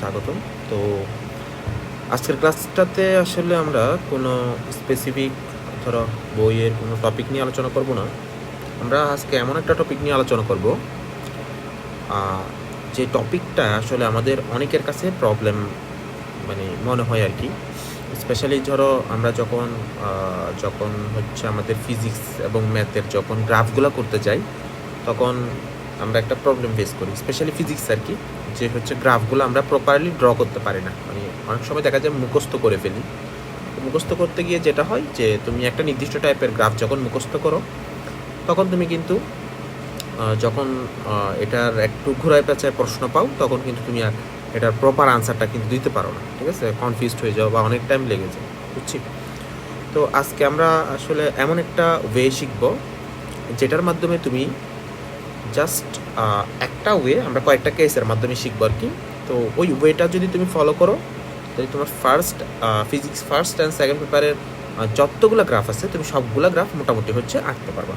স্বাগতম। তো আজকের ক্লাসটাতে আসলে আমরা কোনো স্পেসিফিক ধরো বইয়ের কোনো টপিক নিয়ে আলোচনা করব না। আমরা আজকে এমন একটা টপিক নিয়ে আলোচনা করব যে টপিকটা আসলে আমাদের অনেকের কাছে প্রবলেম মানে মনে হয় আর কি। স্পেশালি ধরো আমরা যখন যখন হচ্ছে আমাদের ফিজিক্স এবং ম্যাথের যখন গ্রাফগুলো করতে যাই, তখন আমরা একটা প্রবলেম ফেস করি স্পেশালি ফিজিক্স আর কি। যে হচ্ছে গ্রাফগুলো আমরা প্রপারলি ড্র করতে পারি না। মানে অনেক সময় দেখা যায় মুখস্থ করে ফেলি। মুখস্থ করতে গিয়ে যেটা হয় যে, তুমি একটা নির্দিষ্ট টাইপের গ্রাফ যখন মুখস্থ করো, তখন তুমি কিন্তু যখন এটার একটু ঘুরায় পেঁচায় প্রশ্ন পাও, তখন কিন্তু তুমি আর এটার প্রপার আনসারটা কিন্তু দিতে পারো না, ঠিক আছে? কনফিউজড হয়ে যাও বা অনেক টাইম লেগে যায়, বুঝছি? তো আজকে আমরা আসলে এমন একটা ওয়ে শিখব, যেটার মাধ্যমে তুমি জাস্ট একটা ওয়ে আমরা কয়েকটা কেসের মাধ্যমে শিখব আর কি। তো ওই ওয়েটা যদি তুমি ফলো করো, তাহলে তোমার first physics first and second পেপারের যতগুলো গ্রাফ আছে, তুমি সবগুলো গ্রাফ মোটামুটি হচ্ছে আঁকতে পারবা।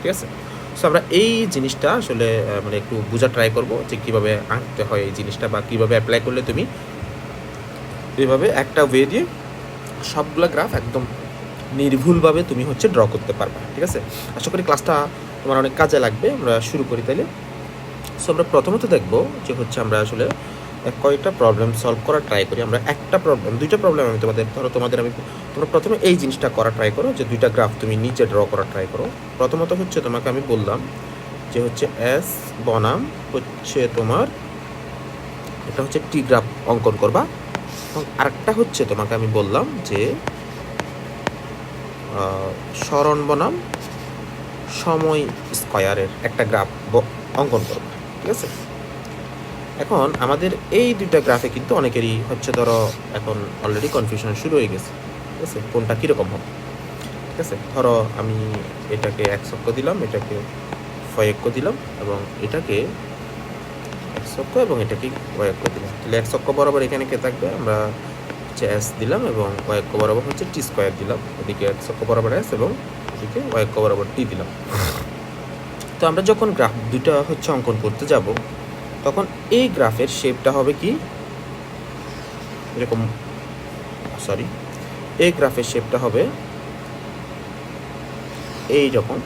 ঠিক আছে? সো আমরা এই জিনিসটা আসলে মানে একটু বোঝা ট্রাই করব যে কীভাবে আঁকতে হয় এই জিনিসটা বা কীভাবে অ্যাপ্লাই করলে তুমি এইভাবে একটা ওয়ে দিয়ে সবগুলো গ্রাফ একদম নির্ভুলভাবে তুমি হচ্ছে ড্র করতে পারবা। ঠিক আছে? আশা করি ক্লাসটা তোমার অনেক কাজে লাগবে, আমরা শুরু করি তাহলে সো আমরা প্রথমত দেখব যে হচ্ছে আমরা আসলে কয়েকটা প্রবলেম সলভ করার ট্রাই করি। আমরা একটা প্রবলেম দুইটা প্রবলেম আমি তোমাদের, ধরো তোমাদের আমি, তোমরা প্রথমে এই জিনিসটা করা ট্রাই করো, যে দুইটা গ্রাফ তুমি নিচে ড্র করার ট্রাই করো। প্রথমত হচ্ছে তোমাকে আমি বললাম যে হচ্ছে এস বনাম হচ্ছে তোমার, এটা হচ্ছে টি গ্রাফ অঙ্কন করবা। এবং আরেকটা হচ্ছে তোমাকে আমি বললাম যে সরণ বনাম সময় স্কয়ারের একটা গ্রাফ অঙ্কন করব, ঠিক আছে? এখন আমাদের এই দুইটা গ্রাফে কিন্তু অনেকেরই হচ্ছে ধরো এখন অলরেডি কনফিউশন শুরু হয়ে গেছে, ঠিক আছে? কোনটা কীরকম হবে, ঠিক আছে? ধরো আমি এটাকে এক অক্ষ দিলাম, এটাকে ফয় অক্ষ দিলাম এবং এটাকে এক অক্ষ এবং এটাকে ওয়াই দিলাম। তাহলে এক অক্ষ বরাবর এখানে কে থাকবে? আমরা হচ্ছে এস দিলাম এবং অক্ষ বরাবর হচ্ছে টি স্কোয়ার দিলাম। এদিকে এক বরাবর এস এবং ওয়াই অক্ষ বরাবর টি দিলাম। তো আমরা যখন গ্রাফ দুইটা হচ্ছে অঙ্কন করতে যাব, তখন এই গ্রাফের শেপটা হবে কি? এরকম সরি এই গ্রাফের শেপটা হবে এই রকম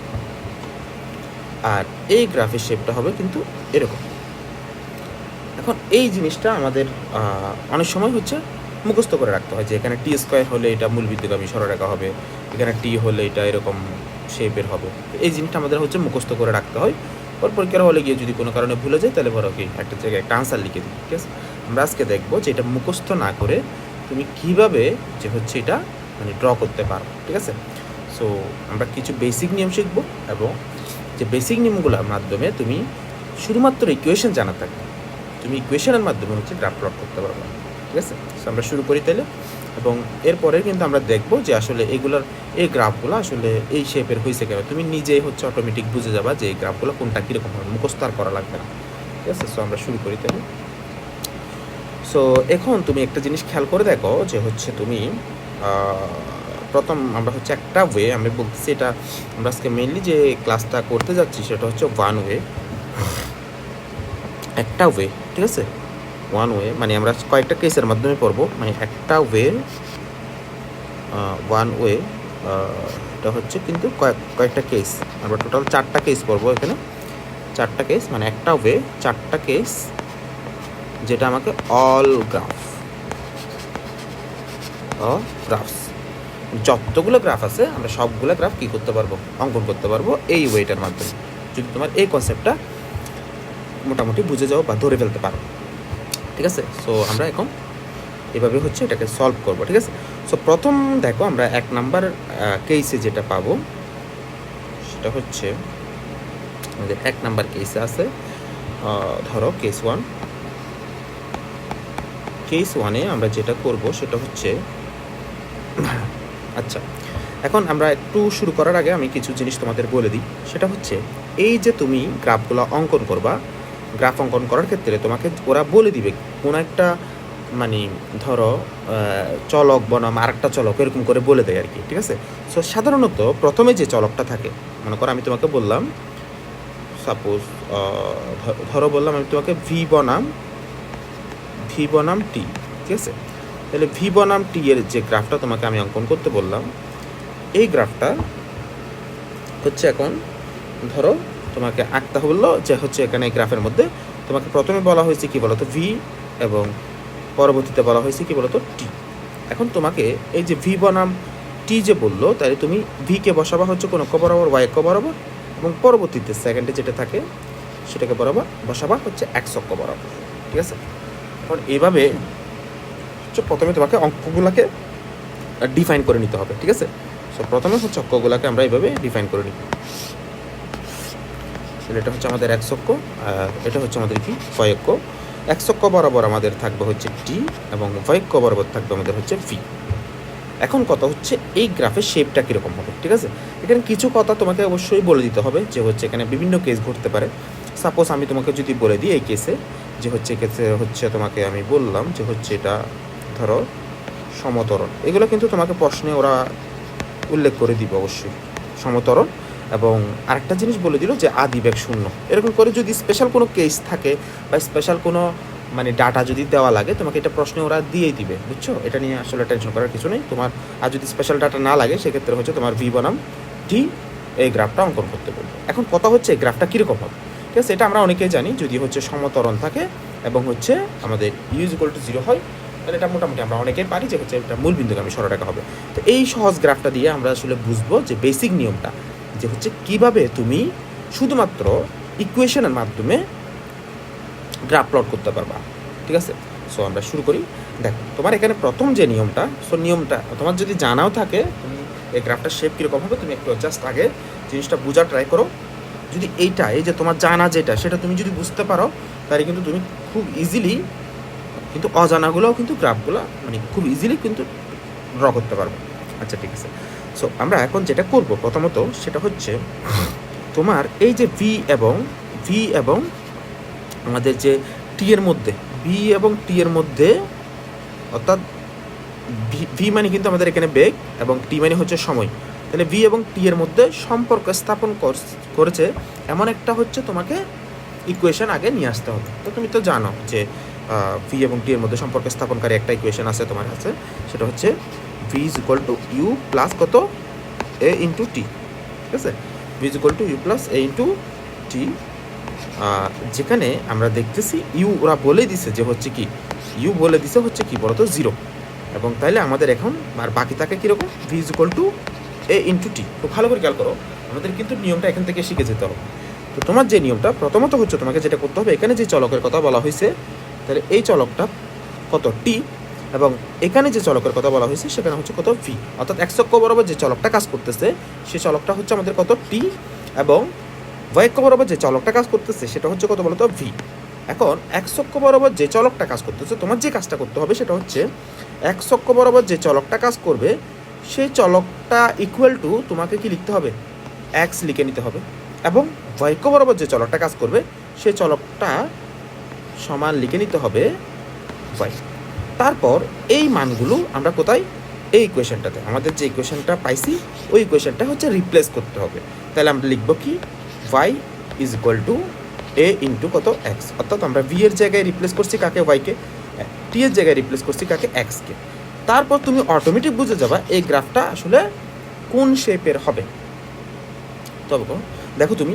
আর এই গ্রাফের শেপটা হবে কিন্তু এরকম। এখন এই জিনিসটা আমাদের অনেক সময় হচ্ছে মুখস্থ করে রাখতে হয় যে এখানে টি স্কোয়ার হলে এটা মূল বিদ্যুৎগামী সরলরেখা হবে, এখানে টি হলে এটা এরকম শেপের হবে। এই জিনিসটা আমাদের হচ্ছে মুখস্থ করে রাখতে হয়। ওর পরীক্ষার হলে গিয়ে যদি কোনো কারণে ভুলে যায়, তাহলে বড় কি, একটা জায়গায় একটা আনসার লিখে দিই, ঠিক আছে? আমরা আজকে দেখব যে এটা মুখস্থ না করে তুমি কীভাবে যে হচ্ছে এটা মানে ড্র করতে পারো, ঠিক আছে? সো আমরা কিছু বেসিক নিয়ম শিখব এবং যে বেসিক নিয়মগুলোর মাধ্যমে তুমি শুধুমাত্র ইকুয়েশন জানা থাকবে। তুমি ইকুয়েশনের মাধ্যমে হচ্ছে গ্রাফ প্লট করতে পারবে। ঠিক আছে? আমরা শুরু করি তাহলে। এবং এরপরে কিন্তু আমরা দেখব যে আসলে এগুলোর, এই গ্রাফগুলো আসলে এই শেপের হয়েছে কেন? তুমি নিজেই হচ্ছে অটোমেটিক বুঝে যাবা যে এই গ্রাফগুলো কোনটা কীরকম হবে, মুখস্থ আর করা লাগবে না। ঠিক আছে? সো আমরা শুরু করি তাহলে। সো এখন তুমি একটা জিনিস খেয়াল করে দেখো যে হচ্ছে তুমি প্রথম আমরা হচ্ছে একটা ওয়ে আমি বলতেছি এটা আমরা আজকে মেনলি যে ক্লাসটা করতে যাচ্ছি সেটা হচ্ছে ওয়ান ওয়ে একটা ওয়ে ঠিক আছে? ওয়ান ওয়ে মানে আমরা কয়েকটা কেসের মাধ্যমে পড়ব। মানে একটা ওয়ে ওয়ান ওয়ে এটা হচ্ছে কিন্তু কয়েক, কয়েকটা কেস আমরা টোটাল চারটা কেস পড়ব এখানে। চারটা কেস মানে একটা ওয়ে চারটা কেস যেটা আমাকে অল গ্রাফ গ্রাফস যতগুলো গ্রাফ আছে, আমরা সবগুলো গ্রাফ কী করতে পারব? অঙ্কন করতে পারব এই ওয়েটার মাধ্যমে। যদি তোমার এই কনসেপ্টটা মোটামুটি বুঝে যাও বা ধরে ফেলতে পারো। ঠিক আছে? সো আমরা এখন এভাবে হচ্ছে এটাকে সলভ করব, ঠিক আছে? সো প্রথম দেখো আমরা এক নাম্বার কেসে যেটা পাবো, সেটা হচ্ছে আমাদের এক নাম্বার কেসে আছে ধরো কেস ওয়ান কেস ওয়ানে আমরা যেটা করব সেটা হচ্ছে আচ্ছা এখন আমরা একটু শুরু করার আগে আমি কিছু জিনিস তোমাদের বলে দিই। সেটা হচ্ছে, এই যে তুমি গ্রাফগুলো অঙ্কন করবা গ্রাফ অঙ্কন করার ক্ষেত্রে তোমাকে ওরা বলে দিবে কোনো একটা মানে ধরো চলক বনাম, আরেকটা চলক, এরকম করে বলে দেয় আর কি ঠিক আছে? সো সাধারণত প্রথমে যে চলকটা থাকে, মনে করো আমি তোমাকে বললাম সাপোজ ধরো বললাম আমি তোমাকে ভি বনাম ভি বনাম টি ঠিক আছে? তাহলে ভি বনাম টি এর যে গ্রাফটা তোমাকে আমি অঙ্কন করতে বললাম, এই গ্রাফটা হচ্ছে এখন, ধরো তোমাকে আঁকতে হলো যে হচ্ছে এখানে গ্রাফের মধ্যে তোমাকে প্রথমে বলা হয়েছে কি বলতো ভি এবং পরবর্তীতে বলা হয়েছে কি বলতো টি এখন তোমাকে এই যে ভি বনাম টি যে বলল, তাহলে তুমি ভিকে বসাবা হচ্ছে কোনো অক্ষ বরাবর ওয়াই অক্ষ বরাবর, এবং পরবর্তীতে সেকেন্ডে যেটা থাকে, সেটাকে বরাবর বসাবা হচ্ছে এক্স অক্ষ বরাবর, ঠিক আছে? এখন এইভাবে হচ্ছে প্রথমে তোমাকে অঙ্কগুলোকে ডিফাইন করে নিতে হবে, ঠিক আছে? সো প্রথমে হচ্ছে অক্ষগুলোকে আমরা এইভাবে ডিফাইন করে নিব। তাহলে এটা হচ্ছে আমাদের এক অক্ষ এটা হচ্ছে আমাদের কি? অক্ষ এক বরাবর আমাদের থাকবে হচ্ছে টি এবং অক্ষ বরাবর থাকবে আমাদের হচ্ছে ভি এখন কথা হচ্ছে এই গ্রাফের শেপটা কীরকম হবে, ঠিক আছে? এখানে কিছু কথা তোমাকে অবশ্যই বলে দিতে হবে যে হচ্ছে এখানে বিভিন্ন কেস ঘটতে পারে। সাপোজ আমি তোমাকে যদি বলে দিই এই কেসে যে হচ্ছে কেসে হচ্ছে তোমাকে আমি বললাম যে হচ্ছে এটা ধরো সমতরণ। এগুলো কিন্তু তোমাকে প্রশ্নে ওরা উল্লেখ করে দিবে অবশ্যই। সমতরণ এবং আরেকটা জিনিস বলে দিল যে আদি ব্যাগ শূন্য। এরকম করে যদি স্পেশাল কোনো কেস থাকে বা স্পেশাল কোনো মানে ডাটা যদি দেওয়া লাগে, তোমাকে এটা প্রশ্নে ওরা দিয়েই দিবে, বুঝছ? এটা নিয়ে আসলে টেনশন করার কিছু নেই। তোমার, আর যদি স্পেশাল ডাটা না লাগে, সেক্ষেত্রে হচ্ছে তোমার ভি বনাম ডি এই গ্রাফটা অঙ্কন করতে বলবে। এখন কথা হচ্ছে এই গ্রাফটা কীরকম হবে? ঠিক আছে, এটা আমরা অনেকেই জানি, যদি হচ্ছে সমতরণ থাকে এবং হচ্ছে আমাদের ইউজ ইকুয়াল টু জিরো হয়, তাহলে এটা মোটামুটি আমরা অনেকেই পারি যে হচ্ছে এটা মূল বিন্দুকে বিন্দুগামী সরলরেখা হবে। তো এই সহজ গ্রাফটা দিয়ে আমরা আসলে বুঝব যে বেসিক নিয়মটা যে হচ্ছে কীভাবে তুমি শুধুমাত্র ইকুয়েশনের মাধ্যমে গ্রাফ প্লট করতে পারবা। ঠিক আছে? সো আমরা শুরু করি। দেখো, তোমার এখানে প্রথম যে নিয়মটা সো নিয়মটা, তোমার যদি জানাও থাকে, তুমি এই গ্রাফটার শেপ কীরকম হবে, তুমি একটু জাস্ট আগে জিনিসটা বোঝা ট্রাই করো। যদি এইটা, এই যে তোমার জানা যেটা, সেটা তুমি যদি বুঝতে পারো, তাহলে কিন্তু তুমি খুব ইজিলি কিন্তু অজানাগুলোও কিন্তু গ্রাফগুলো মানে খুব ইজিলি কিন্তু ড্র করতে পারব। আচ্ছা ঠিক আছে। সো আমরা এখন যেটা করব প্রথমত সেটা হচ্ছে তোমার এই যে ভি এবং ভি এবং আমাদের যে টি এর মধ্যে ভি এবং টি এর মধ্যে, অর্থাৎ ভি মানে কিন্তু আমাদের এখানে বেগ এবং টি মানে হচ্ছে সময়। তাহলে ভি এবং টি এর মধ্যে সম্পর্ক স্থাপন কর- করেছে, এমন একটা হচ্ছে তোমাকে ইকুয়েশন আগে নিয়ে আসতে হবে। তো তুমি তো জানো যে ভি এবং টি এর মধ্যে সম্পর্ক স্থাপনকারী একটা ইকুয়েশন আছে তোমার কাছে, সেটা হচ্ছে v is equal to u plus কত? এ ইন্টু টি ঠিক আছে? V is equal to u plus a into t যেখানে আমরা দেখতেছি ইউ ওরা বলে দিছে যে হচ্ছে কি ইউ বলে দিছে হচ্ছে কি, বলতো জিরো এবং তাইলে আমাদের এখন, আর বাকি থাকে কীরকম? V is equal to a into t খুব ভালো করে খেয়াল করো, আমাদের কিন্তু নিয়মটা এখান থেকে শিখে যেতে হবে। তো তোমার যে নিয়মটা, প্রথমত হচ্ছে তোমাকে যেটা করতে হবে, এখানে যে চলকের কথা বলা হয়েছে তাহলে এই চলকটা কত? টি এবং এখানে যে চলকের কথা বলা হয়েছে, সেখানে হচ্ছে কত ভি অর্থাৎ এক একশক্ষ বরাবর যে চলকটা কাজ করতেছে সেই চলকটা হচ্ছে আমাদের কত? টি এবং বয়ক্ষ বরাবর যে চলকটা কাজ করতেছে, সেটা হচ্ছে কত বলতো? ভি এখন এক চক্ষ বরাবর যে চলকটা কাজ করতেছে, তোমার যে কাজটা করতে হবে, সেটা হচ্ছে এক চক্ষ বরাবর যে চলকটা কাজ করবে, সেই চলকটা ইকুয়াল টু তোমাকে কি লিখতে হবে? এক্স লিখে নিতে হবে। এবং বয়ক্ষ বরাবর যে চলকটা কাজ করবে, সেই চলকটা সমান লিখে নিতে হবে ওয়াই তারপর এই মানগুলো আমরা কোথায়? এই ইকুয়েশনটাতে আমাদের যে ইকুয়েশনটা পাইছি, ওই ইকুয়েশনটা হচ্ছে রিপ্লেস করতে হবে। তাহলে আমরা লিখব কি? Y is equal to a into কত? এক্স অর্থাৎ আমরা ভি এর জায়গায় রিপ্লেস করছি কাকে? ওয়াইকে টি এর জায়গায় রিপ্লেস করছি কাকে? এক্সকে তারপর তুমি অটোমেটিক বুঝে যাবা এই গ্রাফটা আসলে কোন শেপের হবে। তবে দেখো তুমি,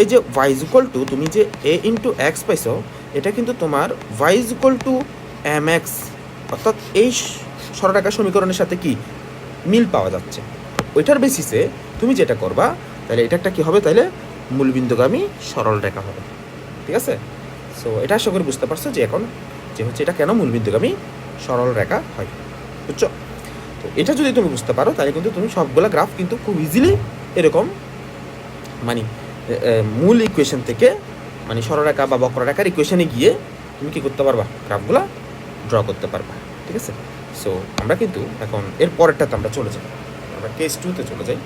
এই যে ওয়াই ইকুয়াল টু তুমি যে এ ইন্টু এক্স পাইছো, এটা কিন্তু তোমার y equal to m x অর্থাৎ এই সরটাকা সমীকরণের সাথে কি মিল পাওয়া যাচ্ছে? ওইটার বেসিসে তুমি যেটা করবা, তাহলে এটা একটা কী হবে? তাহলে মূলবিন্দুগামী সরল রেখা হবে। ঠিক আছে? সো এটা আশা করি বুঝতে পারছ যে এখন যে হচ্ছে এটা কেন মূলবিন্দুগামী সরল রেখা হয়, বুঝছ? তো এটা যদি তুমি বুঝতে পারো, তাহলে কিন্তু তুমি সবগুলা গ্রাফ কিন্তু খুব ইজিলি এরকম মানে মূল ইকুয়েশন থেকে মানে সরলরেখা বা বক্ররেখার ইকুয়েশনে গিয়ে তুমি কী করতে পারবা? গ্রাফগুলা ড্র করতে পারবা, ঠিক আছে? সো আমরা কিন্তু এখন এর পরেরটাতে আমরা চলে যাই আমরা কেস টুতে চলে যাই।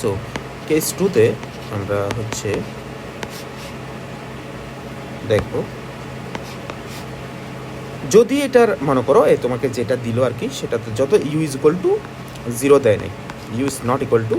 সো কেস টুতে আমরা হচ্ছে দেখব, যদি এটার, মনে করো, এ তোমাকে যেটা দিল আর কি, সেটাতে যত u is equal to zero দেয় নাই u is not equal to